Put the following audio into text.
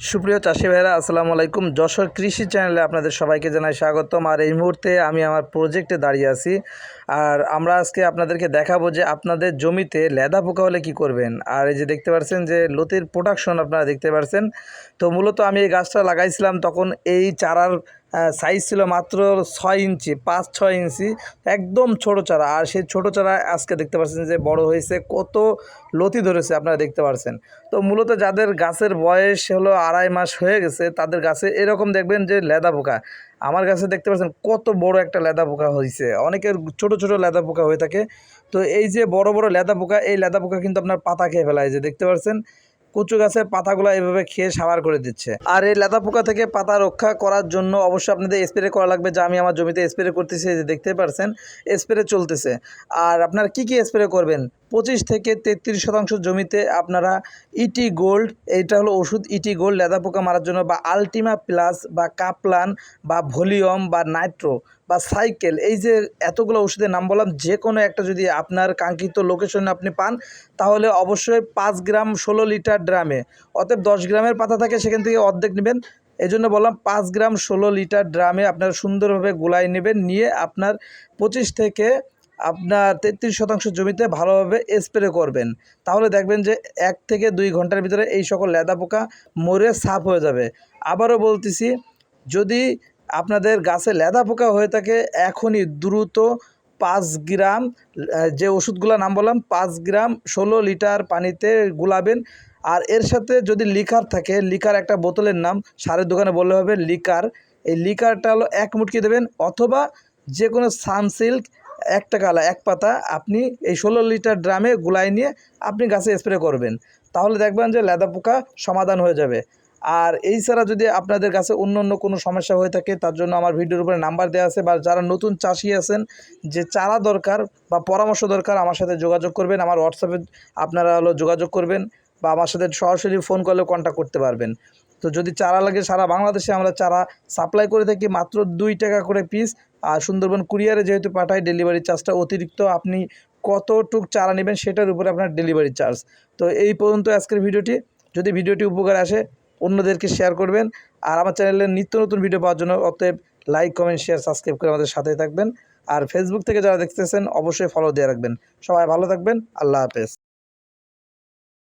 সুপ্রিয় চাষি ভাইরা আসসালামু আলাইকুম। যশোর কৃষি চ্যানেলে আপনাদের সবাইকে জানাই স্বাগতম। আর এই মুহূর্তে আমি আমার প্রজেক্টে দাঁড়িয়ে আছি। আর আমরা আজকে আপনাদেরকে দেখাবো যে আপনাদের জমিতে লেদা পোকা হলে কি করবেন। আর এই যে দেখতে পাচ্ছেন যে লতির প্রোডাকশন আপনারা দেখতে পাচ্ছেন তো মূলত আমি এই গাছটা লাগাইছিলাম তখন এই চারার সাইজ ছিল মাত্র ছয় ইঞ্চি, পাঁচ ছয় ইঞ্চি, একদম ছোট চারা। আর সেই ছোট চারা আজকে দেখতে পাচ্ছেন যে বড় হয়েছে, কত লতি ধরেছে আপনারা দেখতে পাচ্ছেন তো মূলত যাদের গাছের বয়স হলো আড়াই মাস হয়ে গেছে, তাদের গাছে এরকম দেখবেন যে লেদা পোকা। আমার গাছে দেখতে পাচ্ছেন কত বড় একটা লেদা পোকা হয়েছে। অনেকের ছোট ছোট লেদা পোকা হয়ে থাকে। তো এই যে বড় বড় লেদা পোকা, এই লেদা পোকা কিন্তু আপনার পাতা খেয়ে ফেলায় যে, দেখতে পাচ্ছেন কচু গাছের পাতাগুলো এভাবে খেয়ে সাবার করে দিচ্ছে। আর এই লেদা পোকা থেকে পাতা রক্ষা করার জন্য অবশ্যই আপনাদের স্প্রে করা লাগবে যা আমি আমার জমিতে স্প্রে করতেছি দেখতে পারছেন, স্প্রে চলতেছে। আর আপনার কি কি স্প্রে করবেন? পঁচিশ থেকে তেত্রিশ শতাংশ জমিতে আপনারা ইটি গোল্ড এইটা হলো ওষুধ ইটি গোল্ড লেদা পোকা মারার জন্য, বা আলটিমা প্লাস বা কাপলান বা ভলিউম বা নাইট্রো বা সাইকেল এই যে এতগুলো ওষুধের নাম বললাম যে কোনো একটা যদি আপনার কাঙ্ক্ষিত লোকেশনে আপনি পান, তাহলে অবশ্যই পাঁচ গ্রাম ষোলো লিটার ড্রামে, অতএব দশ গ্রামের পাতা থাকে, সেখান থেকে অর্ধেক নেবেন। এই জন্য বললাম, পাঁচ গ্রাম ষোলো লিটার ড্রামে আপনারা সুন্দরভাবে গোলাই নেবেন, নিয়ে আপনার পঁচিশ থেকে আপনার তেত্রিশ শতাংশ জমিতে ভালোভাবে স্প্রে করবেন। তাহলে দেখবেন যে এক থেকে দুই ঘণ্টার ভিতরে এই সকল লেদা পোকা মরে সাফ হয়ে যাবে। আবারও বলতেছি, যদি আপনাদের গাছে লেদা পোকা হয়ে থাকে, এখনই দ্রুত পাঁচ গ্রাম যে ওষুধগুলোর নাম বললাম, পাঁচ গ্রাম ষোলো লিটার পানিতে গুলাবেন। আর এর সাথে যদি লিকার থাকে, লিকার একটা বোতলের নাম সারের দোকানে বললে হবে লিকার। এই লিকারটা হলো এক মুটকি দেবেন, অথবা যে কোনো সানসিল্ক এক টাকা আলা এক পাতা আপনি এই ষোলো লিটার ড্রামে গুলাই নিয়ে আপনি গাছে স্প্রে করবেন। তাহলে দেখবেন যে লেদা পোকা সমাধান হয়ে যাবে। আর এই ছাড়া যদি আপনাদের কাছে অন্য অন্য কোনো সমস্যা হয়ে থাকে, তার জন্য আমার ভিডিওর উপরে নাম্বার দেওয়া আছে বা যারা নতুন চাষি আছেন, যে চারা দরকার বা পরামর্শ দরকার, আমার সাথে যোগাযোগ করবেন, আমার হোয়াটসঅ্যাপে আপনারা হলো যোগাযোগ করবেন বা আমার সাথে সরাসরি ফোন করলেও কন্ট্যাক্ট করতে পারবেন। তো যদি চারা লাগে সারা বাংলাদেশে আমরা চারা সাপ্লাই করে থাকি মাত্র দুই টাকা করে পিস আর সুন্দরবন কুরিয়ারে যেহেতু পাঠাই ডেলিভারি চার্জটা অতিরিক্ত, আপনি কতটুক চারা নেবেন সেটার উপরে আপনার ডেলিভারি চার্জ তো এই পর্যন্ত আজকের ভিডিওটি। যদি ভিডিওটি উপকার আসে, অন্যদেরকে শেয়ার করবেন। আর আমার চ্যানেলের নিত্য নতুন ভিডিও পাওয়ার জন্য অতএব লাইক কমেন্ট শেয়ার সাবস্ক্রাইব করে আমাদের সাথে থাকবেন। আর ফেসবুক থেকে যারা দেখতেছেন, অবশ্যই ফলো দিয়ে রাখবেন। সবাই ভালো থাকবেন। আল্লাহ হাফেজ।